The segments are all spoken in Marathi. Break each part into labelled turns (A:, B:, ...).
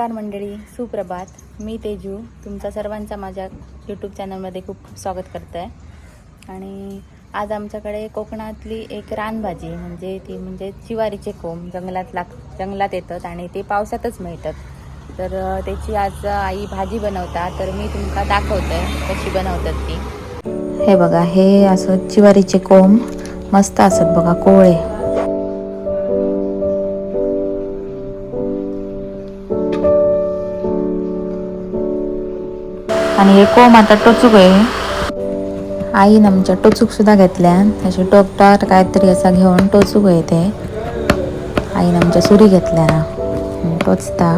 A: नमस्कार मंडळी सुप्रभात. मी तेजू. तुमचा सर्वांचा माझ्या यूट्यूब चॅनलमध्ये खूप खूप स्वागत करत आहे आणि आज आमच्याकडे कोकणातली एक रानभाजी म्हणजे ती म्हणजे चिवारीचे कोंब. जंगलात लाग जंगलात येतात आणि ते पावसातच मिळतात. तर त्याची आज आई भाजी बनवता. तर मी तुमका दाखवते कशी बनवतात ती. हे बघा हे असं चिवारीचे कोंब. मस्त असत बघा कोवळे. आणि हे कोंब आता टोचूक आहे. आईन आमच्या टोचूक सुद्धा घेतल्यान. अशी टोकटार काहीतरी असा घेऊन टोचूक आहे ते. आईन आमच्या सुरी घेतल्या टोचता.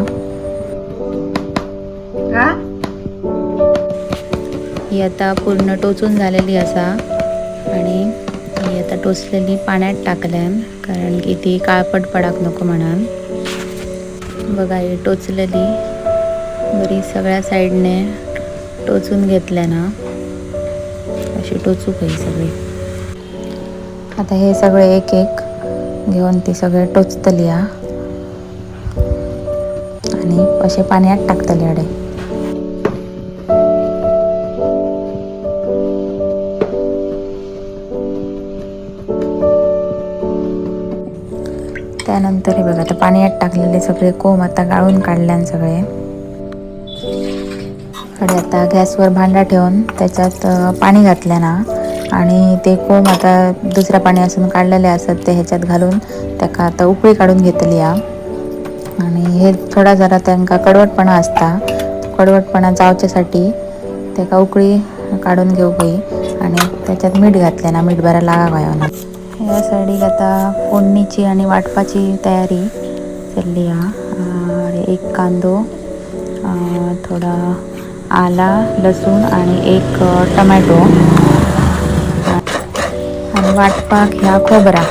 A: ही आता पूर्ण टोचून झालेली असा. आणि ही आता टोचलेली पाण्यात टाकल्यान. कारण की ती काळपट पडाक नको म्हणून. बघा ही टोचलेली. बरी सगळ्या साईडने टोचून घेतल्या ना अशी टोचूक आहे सगळी. आता हे सगळे एक एक घेऊन ती सगळे टोचतली हा आणि असे पाण्यात टाकतली अडे त्यानंतर हे बघा आता पाण्यात टाकलेले सगळे कोंब आता गाळून काढल्यान सगळे. आणि आता गॅसवर भांडा ठेवून त्याच्यात पाणी घातलं ना आणि ते कोंब आता दुसऱ्या पाण्यासून काढलेले असत ते ह्याच्यात घालून त्याका आता उकळी काढून घेतली या. आणि हे थोडा जरा त्यांका कडवटपणा असता. कडवटपणा जावच्यासाठी त्याका उकळी काढून घेऊ गई आणि त्याच्यात मीठ घातले ना मीठ बरा लागा गया ना. या साईडीक आता फोडणीची आणि वाटपाची तयारी चालली हा एक कांदो थोडा आला लसूण आणि एक टमॅटो. आणि वाटपाक ह्या खोबरा.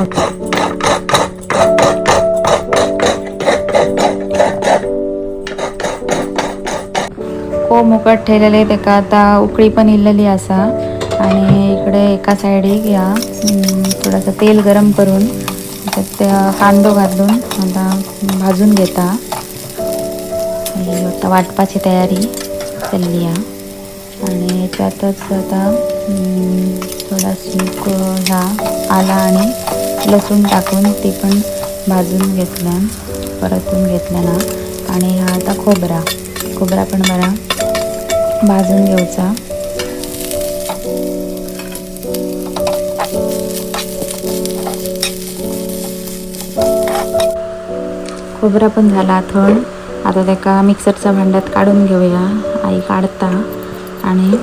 A: ओके. को मुकट ठेवलेले त्याका आता उकळी पण इल्लेली असा आणि इकडे एका सायडीक या थोडासा थोडंसं तेल गरम करून त्या ते कांदो घालून आता भाजून घेता. आणि आता वाटपाची तयारी चालली आहे. आणि त्यातच आता थोडा सूक ह्या आला आणि लसूण टाकून ती पण भाजून घेतल्या परतून घेतल्या ना. आणि हा आता खोबरा खोबरा पण बरा भाजून घेऊचा खोबरा पण झाला थंड. आता त्याका मिक्सरच्या भांड्यात काढून घेऊया. आई काढता. आणि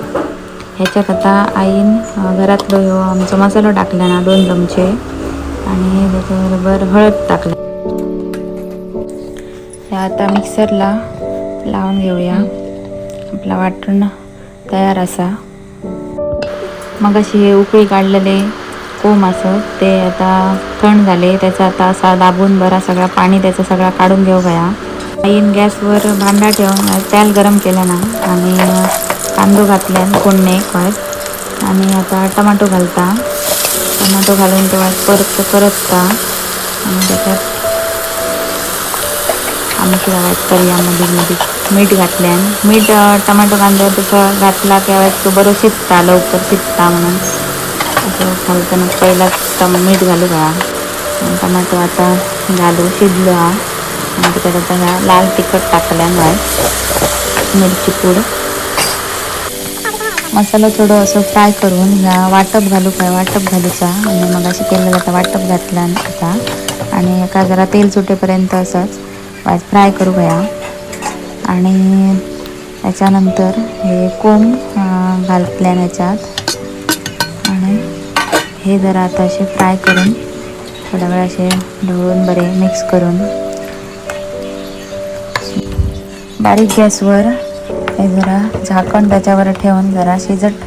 A: ह्याच्यात आता आईन घरातलो ह्यो आमचो मसालो टाकला ना दोन चमचे. आणि त्याच्याबरोबर हळद टाकला. हे आता मिक्सरला लावून घेऊया. आपला वाटण तयार असा. मग अशी हे उकळी काढलेले कोंब असं ते आता थंड झाले. त्याचा आता असा दाबून बरा सगळा पाणी त्याचा सगळा काढून घेऊ गया आईन गॅसवर भांडा ठेवून तेल गरम केलं ना आणि कांदो घातल्यान फोडणे परत आणि आता टमाटो घालता. टमाटो घालून तेव्हा परत परतता आणि त्याच्यात आमची वाट करया मध्ये मध्ये मीठ घातल्यान मीठ टमाटो कांदा तसं घातला तेव्हा तो बरो शिजता लवकर शिजता म्हणून. असं घालताना पहिलाच टम मीठ घालू का? टमाटो आता घालू शिजलो. हा म्हणजे त्याच्यात ह्या लाल तिखट टाकल्यान मिरची पूड. मसाला थोडं असं फ्राय करून ह्या वाटप घालू काय? वाटप घालूचा. आणि मग अशी केलेलं आता वाटप घातला आता. आणि एका जरा तेल सुटेपर्यंत असंच फ्राय करू घ्या आणि त्याच्यानंतर हे कोंब अं, ह्याच्यात आणि हे जरा आता असे फ्राय करून थोड्या वेळ असे ढवळून बरे मिक्स करून बारीक गॅसवर हे जरा झाकण त्याच्यावर ठेवून जरा शिजत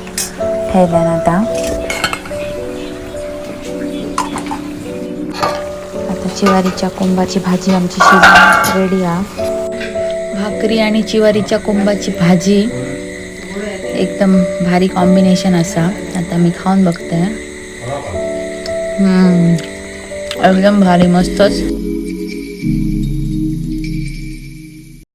A: ठेवल्यान आता. आता चिवारीच्या कोंबाची भाजी आमची शिजून रेडी आ भाकरी आणि चिवारीच्या कोंबाची भाजी एकदम भारी कॉम्बिनेशन असा. आता मी खाऊन बघते. एकदम भारी मस्तच.